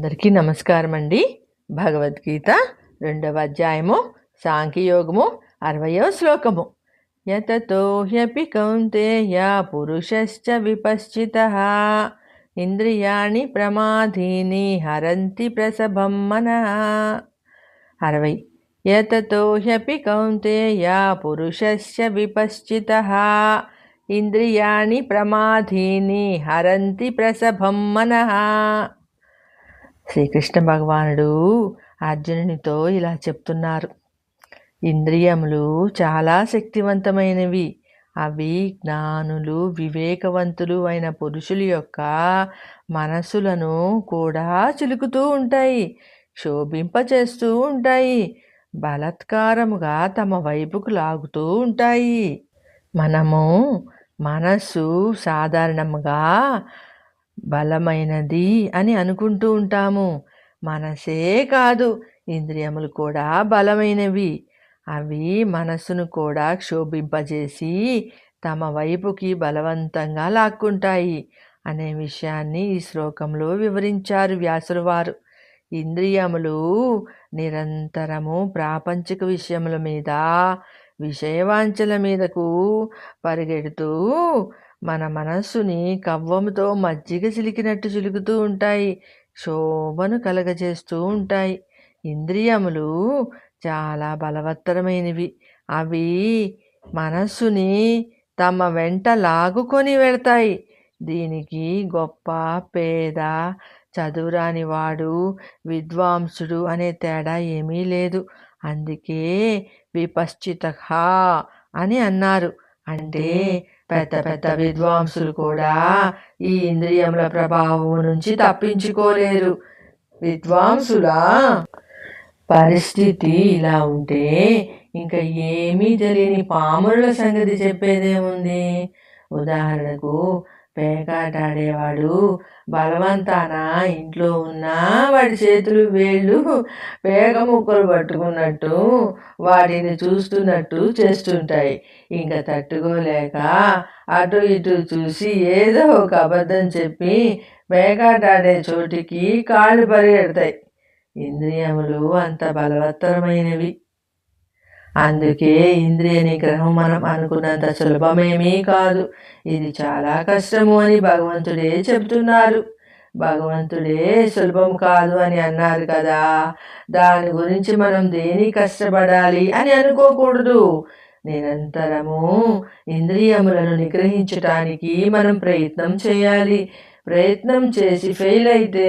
అందరికీ నమస్కారం అండి భగవద్గీత రెండవ అధ్యాయము సాంఖ్యయోగము అరవయవ శ్లోకము. యతతో హ్యపి కౌంతేయ పురుషశ్చ విపశ్చిత. ఇంద్రియాణి ప్రమాధీని హరంతి ప్రసభం మన. అరవై. యతతో హ్యపి కౌంతేయ పురుషశ్చ విపశ్చిత. ఇంద్రియాణి ప్రమాధీని హరంతి ప్రసభం మన. శ్రీకృష్ణ భగవానుడు అర్జునునితో ఇలా చెప్తున్నారు. ఇంద్రియములు చాలా శక్తివంతమైనవి. అవి జ్ఞానులు వివేకవంతులు అయిన పురుషుల యొక్క మనసులను కూడా చిలుకుతూ ఉంటాయి క్షోభింపచేస్తూ ఉంటాయి బలత్కారముగా తమ వైపుకు లాగుతూ ఉంటాయి. మనము మనస్సు సాధారణముగా బలమైనది అని అనుకుంటూ ఉంటాము. మనసే కాదు ఇంద్రియములు కూడా బలమైనవి. అవి మనస్సును కూడా క్షోభింపజేసి తమ వైపుకి బలవంతంగా లాక్కుంటాయి అనే విషయాన్ని ఈ శ్లోకంలో వివరించారు వ్యాసులు వారు. ఇంద్రియములు నిరంతరము ప్రాపంచిక విషయముల మీద విషయవాంఛల మీదకు పరిగెడుతూ మన మనస్సుని కవ్వముతో మజ్జిగ చిలికినట్టు చిలుకుతూ ఉంటాయి. శోభను కలగజేస్తూ ఉంటాయి. ఇంద్రియములు చాలా బలవత్తరమైనవి. అవి మనస్సుని తమ వెంట లాగుకొని వెళతాయి. దీనికి గొప్ప పేద చదువురాని వాడు విద్వాంసుడు అనే తేడా ఏమీ లేదు. అందుకే విపశ్చిత అని అన్నారు. అంటే పెద్ద పెద్ద విద్వాంసులు కూడా ఈ ఇంద్రియముల ప్రభావం నుంచి తప్పించుకోలేరు. విద్వాంసుల పరిస్థితి ఇలా ఉంటే ఇంకా ఏమీ తెలియని పాముల సంగతి చెప్పేదేముంది? ఉదాహరణకు పేకాట ఆడేవాడు బలవంతాన ఇంట్లో ఉన్నా వాడి చేతులు వేళ్ళు పేక ముక్కలు పట్టుకున్నట్టు వాటిని చూస్తున్నట్టు చేస్తుంటాయి. ఇంకా తట్టుకోలేక అటు ఇటు చూసి ఏదో ఒక అబద్ధం చెప్పి పేకాటాడే చోటికి కాళ్ళు పరిగెడతాయి. ఇంద్రియములు అంత బలవత్తరమైనవి. అందుకే ఇంద్రియ నిగ్రహం మనం అనుకున్నంత సులభమేమీ కాదు. ఇది చాలా కష్టము అని భగవంతుడే చెప్తున్నారు భగవంతుడే సులభం కాదు అని అన్నారు కదా. దాని గురించి మనం దేని కష్టపడాలి అని అనుకోకూడదు. నిరంతరము ఇంద్రియములను నిగ్రహించటానికి మనం ప్రయత్నం చేయాలి. ప్రయత్నం చేసి ఫెయిల్ అయితే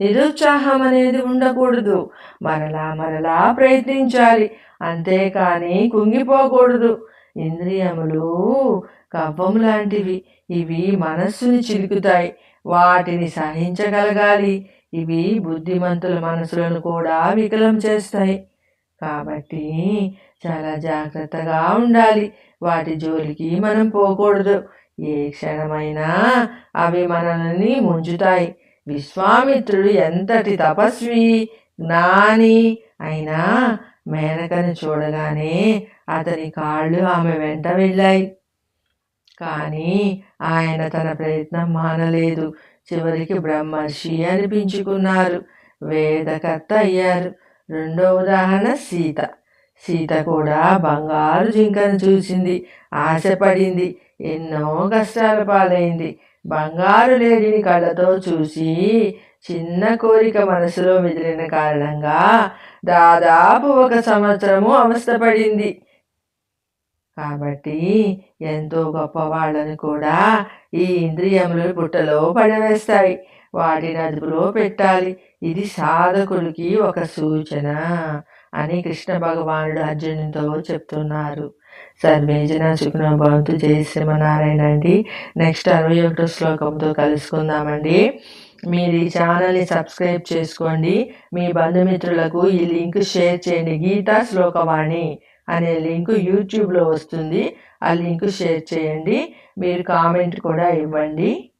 నిరుత్సాహం అనేది ఉండకూడదు. మరలా మరలా ప్రయత్నించాలి. అంతేకాని కుంగిపోకూడదు. ఇంద్రియములు కవ్వం లాంటివి ఇవి మనస్సుని చిలుకుతాయి. వాటిని సహించగలగాలి. ఇవి బుద్ధిమంతుల మనసులను కూడా వికలం చేస్తాయి. కాబట్టి చాలా జాగ్రత్తగా ఉండాలి. వాటి జోలికి మనం పోకూడదు. ఏ క్షణమైనా అవి మనల్ని ముంచుతాయి. విశ్వామిత్రుడు ఎంతటి తపస్వి జ్ఞాని అయినా మేనకను చూడగానే అతని కాళ్ళు ఆమె వెంట వెళ్ళాయి. కానీ ఆయన తన ప్రయత్నం మానలేదు. చివరికి బ్రహ్మర్షి అనిపించుకున్నారు. వేదకర్త అయ్యారు. రెండో ఉదాహరణ సీత. సీత కూడా బంగారు జింకను చూసింది. ఆశపడింది. ఎన్నో కష్టాల పాలైంది. బంగారు లేడిని కళ్ళతో చూసి చిన్న కోరిక మనసులో మిగిలిన కారణంగా దాదాపు ఒక సంవత్సరము అవస్థపడింది. కాబట్టి ఎంతో గొప్ప వాళ్ళని కూడా ఈ ఇంద్రియములు పుట్టలో పడవేస్తాయి. వాటిని అదుపులో పెట్టాలి. ఇది సాధకులకి ఒక సూచన. అని కృష్ణ భగవానుడు అర్జునుడితో చెప్తున్నారు. సర్వేజన సుఖన భవంతు. జయ శ్రీమనారాయణ అండి. నెక్స్ట్ అరవై ఒకటో శ్లోకంతో కలుసుకుందామండి. మీరు ఈ ఛానల్ని సబ్స్క్రైబ్ చేసుకోండి. మీ బంధుమిత్రులకు ఈ లింక్ షేర్ చేయండి. గీతా శ్లోకవాణి అనే లింక్ యూట్యూబ్లో వస్తుంది. ఆ లింక్ షేర్ చేయండి. మీరు కామెంట్ కూడా ఇవ్వండి.